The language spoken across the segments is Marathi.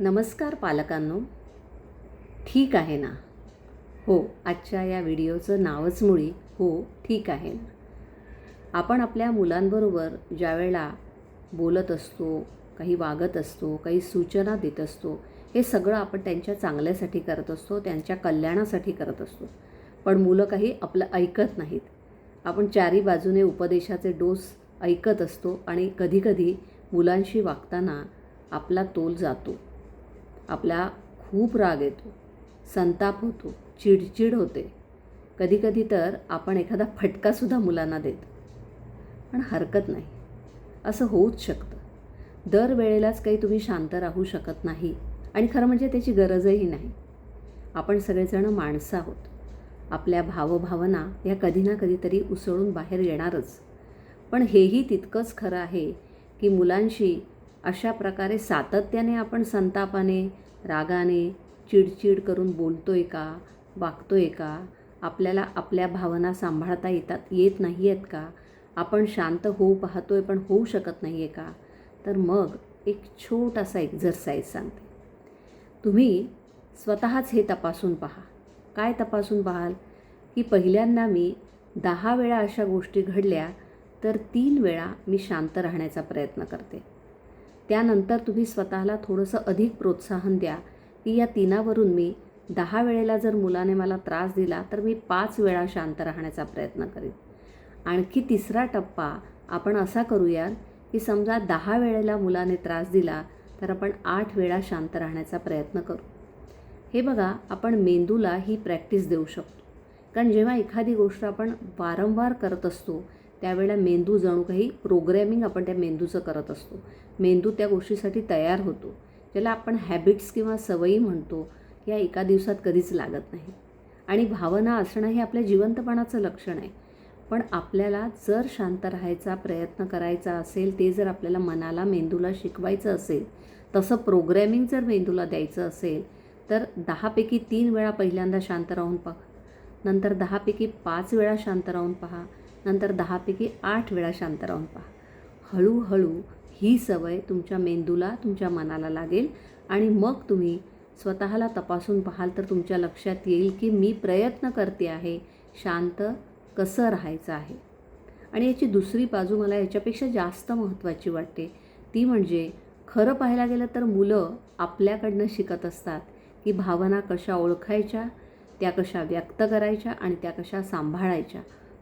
नमस्कार पालकांनो. ठीक आहे ना? हो आजच्या या व्हिडिओचं नावच मुळी हो ठीक आहे. ना आपण आपल्या मुलांबरोबर ज्यावेळेला बोलत असतो काही वागत असतो काही सूचना देत असतो हे सगळं आपण त्यांच्या चांगल्यासाठी करत असतो त्यांच्या कल्याणासाठी करत असतो. पण मुलं काही आपलं ऐकत नाहीत. आपण चारी बाजूने उपदेशाचे डोस ऐकत असतो आणि कधीकधी मुलांशी वागताना आपला तोल जातो. आपला खूप राग येतो संताप होतो चिडचिड होते. कधीकधी तर आपण एखादा फटकासुद्धा मुलांना देतो. पण हरकत नाही. असं होऊच शकतं. दरवेळेलाच काही तुम्ही शांत राहू शकत नाही आणि खरं म्हणजे त्याची गरजही नाही. आपण सगळेजणं माणसं आहोत. आपल्या भावभावना या कधी ना कधीतरी उसळून बाहेर येणारच. पण हेही तितकंच खरं आहे की मुलांशी अशा प्रकारे सातत्याने आपण संतापाने रागाने चिडचिड करून बोलतोय का? वागतोय का? आपल्याला आपल्या भावना सांभाळता येतात येत नाही आहेत का? आपण शांत होऊ पाहतोय पण होऊ शकत नाही आहे का? तर मग एक छोटासा एक्झरसाईज सांगते. तुम्ही स्वतःच हे तपासून पहा. काय तपासून पाहाल? की पहिल्यांदा मी दहा वेळा अशा गोष्टी घडल्या तर तीन वेळा मी शांत राहण्याचा प्रयत्न करते. त्यानंतर तुम्ही स्वतःला थोडंसं अधिक प्रोत्साहन द्या. की या तिनावरून मी दहा वेळेला जर मुलाने मला त्रास दिला तर मी पाच वेळा शांत राहण्याचा प्रयत्न करीन. आणखी तिसरा टप्पा आपण असा करूया की समजा दहा वेळेला मुलाने त्रास दिला तर आपण आठ वेळा शांत राहण्याचा प्रयत्न करू. हे बघा आपण मेंदूला ही प्रॅक्टिस देऊ शकतो. कारण जेव्हा एखादी गोष्ट आपण वारंवार करत असतो त्यावेळेला मेंदू जणू काही प्रोग्रॅमिंग आपण त्या मेंदूचं करत असतो. मेंदू त्या गोष्टीसाठी तयार होतो. ज्याला आपण हॅबिट्स किंवा सवयी म्हणतो या एका दिवसात कधीच लागत नाही. आणि भावना असणं हे आपल्या जिवंतपणाचं लक्षण आहे. पण आपल्याला जर शांत राहायचा प्रयत्न करायचा असेल ते जर आपल्याला मनाला मेंदूला शिकवायचं असेल तसं प्रोग्रॅमिंग जर मेंदूला द्यायचं असेल तर दहापैकी तीन वेळा पहिल्यांदा शांत राहून पहा. नंतर दहापैकी पाच वेळा शांत राहून पहा. नंतर दहापैकी आठ वेळा शांत राहून पहा. हळूहळू ही सवय तुमच्या मेंदूला तुमच्या मनाला लागेल आणि मग तुम्ही स्वतःला तपासून पाहाल तर तुमच्या लक्षात येईल की मी प्रयत्न करते आहे शांत कसं राहायचं आहे. आणि याची दुसरी बाजू मला याच्यापेक्षा जास्त महत्त्वाची वाटते. ती म्हणजे खरं पाहायला गेलं तर मुलं आपल्याकडनं शिकत असतात की भावना कशा ओळखायच्या त्या कशा व्यक्त करायच्या आणि त्या कशा सांभाळायच्या.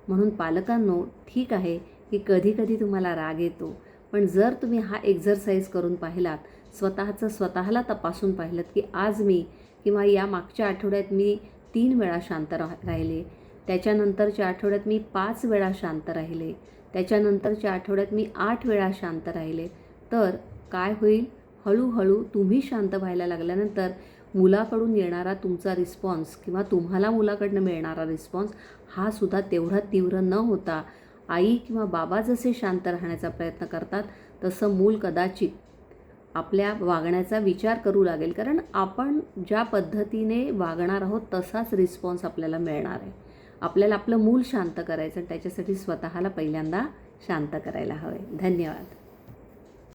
म्हणून पालकांनो ठीक आहे की कधीकधी तुम्हाला राग येतो पण जर तुम्ही हा एक्झरसाईज करून पाहिलात स्वतःचं स्वतःला तपासून पाहिलं की आज मी किंवा या मागच्या आठवड्यात मी तीन वेळा शांत राह राहिले त्याच्यानंतरच्या आठवड्यात मी पाच वेळा शांत राहिले त्याच्यानंतरच्या आठवड्यात मी आठ वेळा शांत राहिले तर काय होईल? हळूहळू तुम्ही शांत व्हायला लागल्यानंतर मुलाकडून येणारा तुमचा रिस्पॉन्स किंवा तुम्हाला मुलाकडनं मिळणारा रिस्पॉन्स हा सुद्धा तेवढा तीव्र न होता आई किंवा बाबा जसे शांत राहण्याचा प्रयत्न करतात तसं मूल कदाचित आपल्या वागण्याचा विचार करू लागेल. कारण आपण ज्या पद्धतीने वागणार आहोत तसाच रिस्पॉन्स आपल्याला मिळणार आहे. आपल्याला आपलं मूल शांत करायचं आणि त्याच्यासाठी स्वतःला पहिल्यांदा शांत करायला हवे धन्यवाद.